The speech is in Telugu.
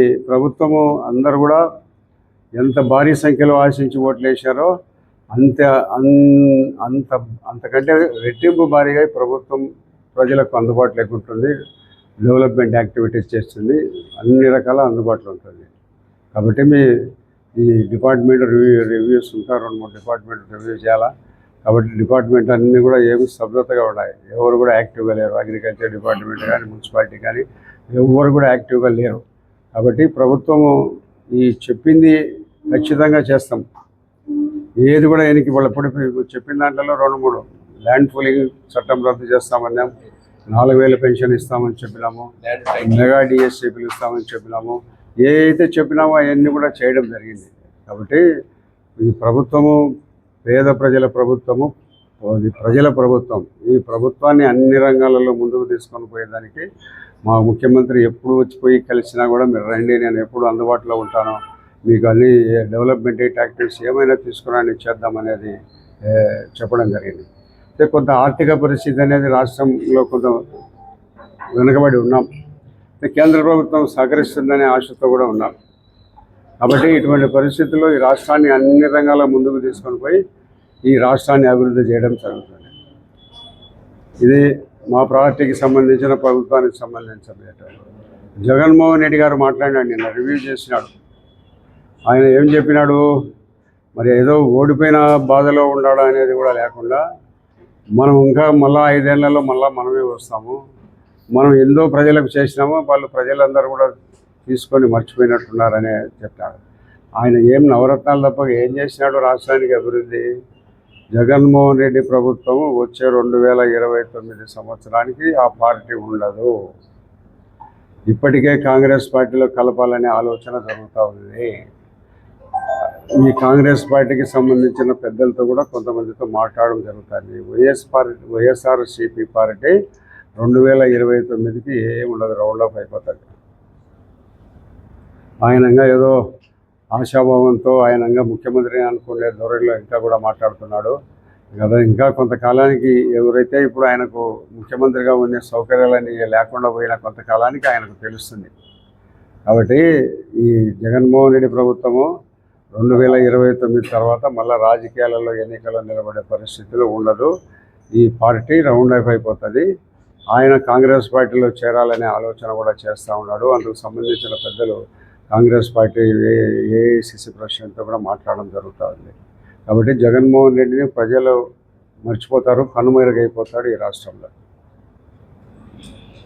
ప్రభుత్వము అందరు కూడా ఎంత భారీ సంఖ్యలో ఆశించి ఓట్లు వేశారో అంత అంత అంతకంటే రెట్టింపు భారీగా ప్రభుత్వం ప్రజలకు అందుబాటు ఉంటుంది. డెవలప్మెంట్ యాక్టివిటీస్ చేస్తుంది. అన్ని రకాల అందుబాటులో ఉంటుంది. కాబట్టి మీ ఈ డిపార్ట్మెంట్ రివ్యూ రివ్యూస్ ఉంటారు. రెండు మూడు డిపార్ట్మెంట్ రివ్యూ చేయాలా? కాబట్టి డిపార్ట్మెంట్ అన్నీ కూడా ఏమి స్తబ్దతగా ఉన్నాయి ఎవరు కూడా యాక్టివ్గా లేరు. అగ్రికల్చర్ డిపార్ట్మెంట్ కానీ మున్సిపాలిటీ కానీ ఎవరు కూడా యాక్టివ్గా లేరు. కాబట్టి ప్రభుత్వము ఈ చెప్పింది ఖచ్చితంగా చేస్తాం. ఏది కూడా ఎనికి వాళ్ళు ఇప్పుడు చెప్పిన దాంట్లో రెండు మూడు. ల్యాండ్ పూలింగ్ చట్టం రద్దు చేస్తామన్నాం. నాలుగు వేల పెన్షన్ ఇస్తామని చెప్పినాము. మెగా డిఎస్సీ పిలుస్తామని చెప్పినాము. ఏ అయితే చెప్పినామో అవన్నీ కూడా చేయడం జరిగింది. కాబట్టి ఈ ప్రభుత్వము పేద ప్రజల ప్రభుత్వము అది ప్రజల ప్రభుత్వం. ఈ ప్రభుత్వాన్ని అన్ని రంగాలలో ముందుకు తీసుకొని పోయేదానికి మా ముఖ్యమంత్రి ఎప్పుడు వచ్చిపోయి కలిసినా కూడా మీరు రండి నేను ఎప్పుడు అందుబాటులో ఉంటాను. మీకు అన్ని డెవలప్మెంట్ యాక్టివిటీస్ ఏమైనా తీసుకురాని చేద్దామనేది చెప్పడం జరిగింది. అయితే కొంత ఆర్థిక పరిస్థితి అనేది రాష్ట్రంలో కొంత వెనుకబడి ఉన్నాం. కేంద్ర ప్రభుత్వం సహకరిస్తుందనే ఆశతో కూడా ఉన్నాం. కాబట్టి ఇటువంటి పరిస్థితుల్లో ఈ రాష్ట్రాన్ని అన్ని రంగాల ముందుకు తీసుకొని పోయి ఈ రాష్ట్రాన్ని అభివృద్ధి చేయడం జరుగుతుంది. ఇది మా పార్టీకి సంబంధించిన ప్రభుత్వానికి సంబంధించిన మ్యాటర్ జగన్మోహన్ రెడ్డి గారు మాట్లాడినాడు నిన్న రివ్యూ చేసినాడు. ఆయన ఏం చెప్పినాడు? మరి ఏదో ఓడిపోయిన బాధలో ఉన్నాడు అనేది కూడా లేకుండా మనం ఇంకా మళ్ళీ ఐదేళ్ళలో మళ్ళీ మనమే వస్తాము. మనం ఎంతో ప్రజలకు చేసినామో వాళ్ళు ప్రజలందరూ కూడా తీసుకొని మర్చిపోయినట్టున్నారనే చెప్పాడు ఆయన ఏం నవరత్నాలు తప్ప ఏం చేసినాడు రాష్ట్రానికి అభివృద్ధి? జగన్మోహన్ రెడ్డి ప్రభుత్వం వచ్చే రెండు వేల ఇరవై తొమ్మిది సంవత్సరానికి ఆ పార్టీ ఉండదు. ఇప్పటికే కాంగ్రెస్ పార్టీలో కలపాలనే ఆలోచన జరుగుతూ ఉంది. ఈ కాంగ్రెస్ పార్టీకి సంబంధించిన పెద్దలతో కూడా కొంతమందితో మాట్లాడడం జరుగుతుంది. వైఎస్ పార్టీ వైఎస్ఆర్సిపి పార్టీ రెండు వేల ఇరవై తొమ్మిదికి ఏం ఉండదు రౌండ్ ఆఫ్ అయిపోతుంది. ఆయనంగా ఏదో ఆశాభావంతో ఆయనంగా ముఖ్యమంత్రి అనుకునే ధోరణిలో ఇంకా కూడా మాట్లాడుతున్నాడు. కదా ఇంకా కొంతకాలానికి ఎవరైతే ఇప్పుడు ఆయనకు ముఖ్యమంత్రిగా ఉండే సౌకర్యాలని లేకుండా పోయిన కొంతకాలానికి ఆయనకు తెలుస్తుంది. కాబట్టి ఈ జగన్మోహన్ రెడ్డి ప్రభుత్వము రెండు వేల ఇరవై తొమ్మిది తర్వాత మళ్ళీ రాజకీయాలలో ఎన్నికల్లో నిలబడే పరిస్థితులు ఉండదు. ఈ పార్టీ రౌండ్ అప్ అయిపోతుంది. ఆయన కాంగ్రెస్ పార్టీలో చేరాలనే ఆలోచన కూడా చేస్తూ ఉన్నాడు. అందుకు సంబంధించిన పెద్దలు కాంగ్రెస్ పార్టీ ఏఐసిసి ప్రెసిడెంట్తో కూడా మాట్లాడడం జరుగుతుంది. కాబట్టి జగన్మోహన్ రెడ్డిని ప్రజలు మర్చిపోతారు కనుమరుగైపోతాడు ఈ రాష్ట్రంలో.